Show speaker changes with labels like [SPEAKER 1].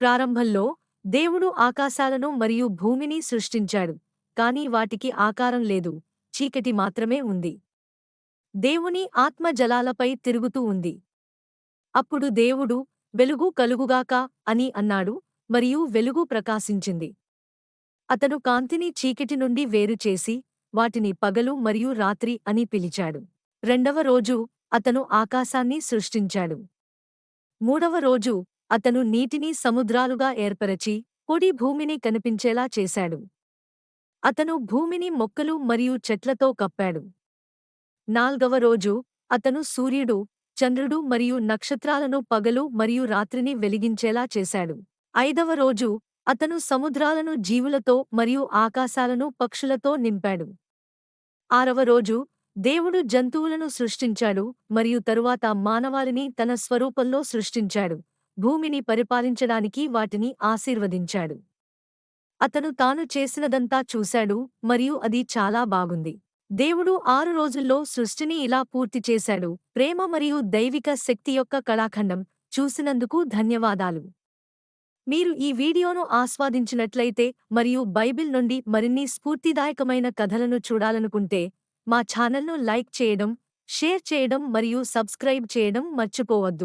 [SPEAKER 1] ప్రారంభంలో దేవుడు ఆకాశాలను మరియు భూమిని సృష్టించాడు కాని వాటికి ఆకారం లేదు చీకటి మాత్రమే ఉంది. దేవుని ఆత్మ జలాలపై తిరుగుతూ ఉంది. అప్పుడు దేవుడు వెలుగు కలుగుగాక అని అన్నాడు మరియు వెలుగు ప్రకాశించింది. అతను కాంతిని చీకటి నుండి వేరుచేసి వాటిని పగలు మరియు రాత్రి అని పిలిచాడు. రెండవ రోజు అతను ఆకాశాన్ని సృష్టించాడు. మూడవ రోజు అతను నీటిని సముద్రాలుగా ఏర్పరచి పొడి భూమిని కనిపించేలా చేశాడు. అతను భూమిని మొక్కలు మరియు చెట్లతో కప్పాడు. నాల్గవ రోజు అతను సూర్యుడు చంద్రుడు మరియు నక్షత్రాలను పగలు మరియు రాత్రిని వెలిగించేలా చేశాడు. ఐదవ రోజు అతను సముద్రాలను జీవులతో మరియు ఆకాశాలను పక్షులతో నింపాడు. ఆరవ రోజు దేవుడు జంతువులను సృష్టించాడు మరియు తరువాత మానవాళిని తన స్వరూపంలో సృష్టించాడు. భూమిని పరిపాలించడానికి వాటిని ఆశీర్వదించాడు. అతను తాను చేసినదంతా చూశాడు మరియు అది చాలా బాగుంది. దేవుడు ఆరు రోజుల్లో సృష్టిని ఇలా పూర్తి చేశాడు ప్రేమ మరియు దైవిక శక్తి యొక్క కళాఖండం చూసినందుకు ధన్యవాదాలు. మీరు ఈ వీడియోను ఆస్వాదించినట్లయితే మరియు బైబిల్ నుండి మరిన్ని స్ఫూర్తిదాయకమైన కథలను చూడాలనుకుంటే మా ఛానల్ను లైక్ చేయడం షేర్ చేయడం మరియు సబ్స్క్రైబ్ చేయడం మర్చిపోవద్దు.